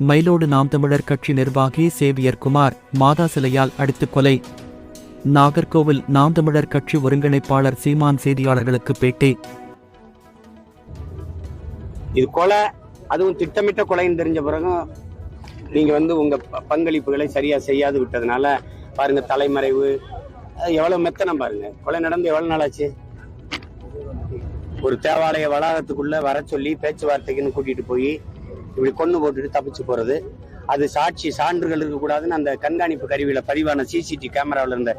மயிலோடு நாம் தமிழர் கட்சி நிர்வாகி சேவியர் குமார் மாதா சிலையால் அடித்துக் கொலை. நாகர்கோவில் நாம் தமிழர் கட்சி ஒருங்கிணைப்பாளர் சீமான் செய்தியாளர்களுக்கு பேட்டி. இது கொலை அதுவும் திட்டமிட்ட கொலைன்னு தெரிஞ்ச பிறகும் நீங்க வந்து உங்க ப- பங்களிப்புகளை சரியா செய்யாது விட்டதுனால பாருங்க தலைமறைவு. அது எவ்வளவு மெத்தனம் பாருங்க. கொலை நடந்து எவ்வளவு நாள் ஆச்சு ஒரு தேவாலய வளாகத்துக்குள்ள வர சொல்லி பேச்சுவார்த்தைக்குன்னு கூட்டிட்டு போய் இப்படி கொண்டு போட்டுட்டு தப்பிச்சு போறது. அது சாட்சி சான்றுகள் இருக்கக்கூடாதுன்னு அந்த கண்காணிப்பு கருவியில பதிவான சிசிடி கேமராவில் இருந்த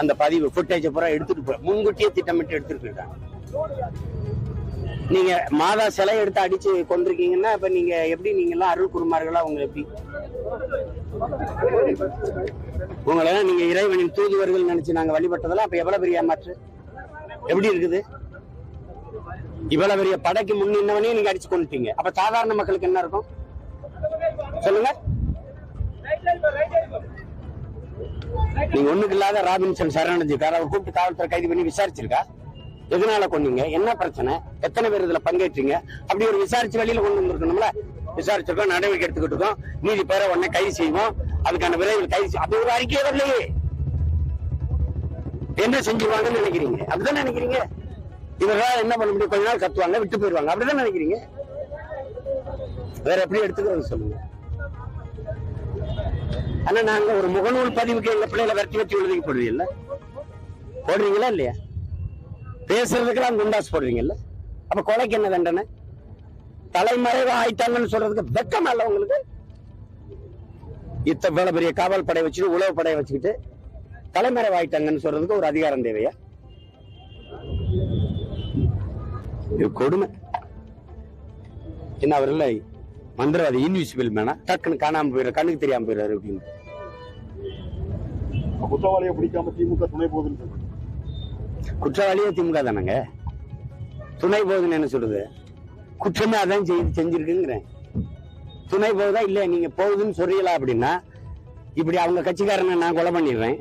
அந்த பதிவு ஃபுட்டேஜை பூரா எடுத்துட்டு போ முன்கூட்டியே திட்டமிட்டு எடுத்துட்டு இருக்காங்க நீங்க மாதா சிலை எடுத்து அடிச்சு கொண்டிருக்கீங்கன்னா இப்ப நீங்க எப்படி நீங்க எல்லாம் அருள் குருமார்களா உங்களை எப்படி? உங்களை நீங்க இறைவனின் தூதுவர்கள் நினைச்சு நாங்க வழிபட்டதெல்லாம் அப்ப எவ்வளவு பெரிய மாற்று எப்படி இருக்குது? இவ்வளவு பெரிய படைக்கு முன் நீங்க அடிச்சு கொண்டுட்டீங்க அப்ப சாதாரண மக்களுக்கு என்ன இருக்கும்? சொல்லுங்க. நீங்க ஒண்ணுக்கு இல்லாத ராபின்சன் சரணடைஞ்சிருக்காரு அவர் கூப்பிட்டு காவல்துறை கைது பண்ணி விசாரிச்சிருக்கா? எதனால கொண்டீங்க என்ன பிரச்சனை? எத்தனை பேர் இதுல பங்கேற்றீங்க? அப்படி ஒரு விசாரிச்சு வெளியில கொண்டு வந்திருக்கணும்ல? விசாரிச்சிருக்கோம் நடவடிக்கை எடுத்துக்கிட்டு இருக்கோம். நீதி பேரை உடனே கைது செய்வோம். அதுக்கான விரைவில் கைது செய்~ அது ஒரு அறிக்கையே வரலையே. என்ன செஞ்சிருவாங்கன்னு நினைக்கிறீங்க? அப்படிதான் நினைக்கிறீங்க? இவர்களால் என்ன பண்ண முடியும்? கொஞ்ச நாள் கத்துவாங்க விட்டு போயிடுவாங்க. அப்படிதான் நினைக்கிறீங்க? வேற எப்படி எடுத்துக்கிறது சொல்லுங்க. ஆனா நாங்க ஒரு முகநூல் பதிவுக்கு எங்க பிள்ளைகளை வெட்டி வச்சு எழுதி போடுவீங்கல்ல? போடுறீங்களா இல்லையா? பேசுறதுக்கெல்லாம் குண்டாஸ் போடுவீங்கல்ல? அப்ப கொலைக்கு என்ன தண்டனை? தலைமறைவா ஆயிட்டாங்கன்னு சொல்றதுக்கு வெக்கம் இல்ல உங்களுக்கு? இத்தனை பெரிய காவல் படை வச்சுட்டு உளவு படையை வச்சுக்கிட்டு தலைமறைவு ஆயிட்டாங்கன்னு சொல்றதுக்கு ஒரு அதிகாரம் தேவையா? இது கொடுமை. என்ன அவர் இல்லை மந்திரவாதி இன்விசிபிள் மேனா டக்குன்னு காணாம போயிடுற கண்ணுக்கு தெரியாம போயிடுறாரு அப்படின்னு. குற்றவாளியை பிடிக்காம திமுக துணை போகுதுன்னு. குற்றவாளியே திமுக தானங்க? துணை போகுதுன்னு என்ன சொல்றது? குற்றமே அதான் செய்து செஞ்சிருக்குங்கிறேன். துணை போகுதா இல்ல நீங்க போகுதுன்னு சொல்றீங்களா அப்படின்னா இப்படி அவங்க கட்சிக்காரனை நான் கொலை பண்ணிடுறேன்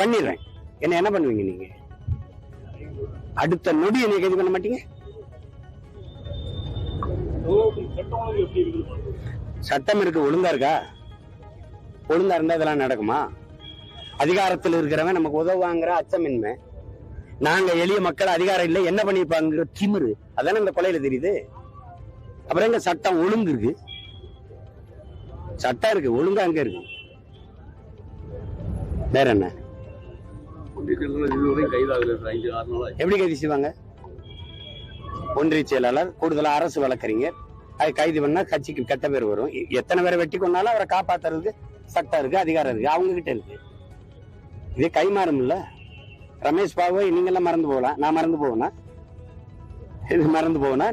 பண்ணிடுறேன். என்ன என்ன பண்ணுவீங்க நீங்க? அடுத்த நொடி என்னை கைது பண்ண மாட்டீங்க? சட்டம் இருக்கு ஒழுங்கா இருக்கா? ஒழுங்கா இருந்தா இதெல்லாம் நடக்குமா? அதிகாரத்தில் இருக்கிறவன் நமக்கு உதவுவாங்கிற அச்சமின்மை. நாங்க எளிய மக்கள் அதிகாரம் இல்லை என்ன பண்ணிருப்பாங்கிற திமிரு. அதானே இந்த கொலையில தெரியுது? அப்புறம் எங்க சட்டம் ஒழுங்கு இருக்கு? சட்டம் இருக்கு ஒழுங்கா அங்க இருக்கு. வேற என்ன? எப்படி கைது செய்வாங்க? ஒன்றிய செயலாளர் கூடுதலா அரசு வழக்கறிஞர் அது கைது பண்ணா கட்சிக்கு கெட்ட பேர் வரும். எத்தனை பேரை வெட்டி கொண்டாலும் அவரை காப்பாத்துறதுக்கு சட்டம் இருக்கு அதிகாரம் இருக்கு அவங்க கிட்ட இருக்கு. இதே கைமாறும் இல்ல ரமேஷ் பாபு நீங்க எல்லாம் மறந்து போகலாம். நான் மறந்து போவேனா? இது மறந்து போவேனா?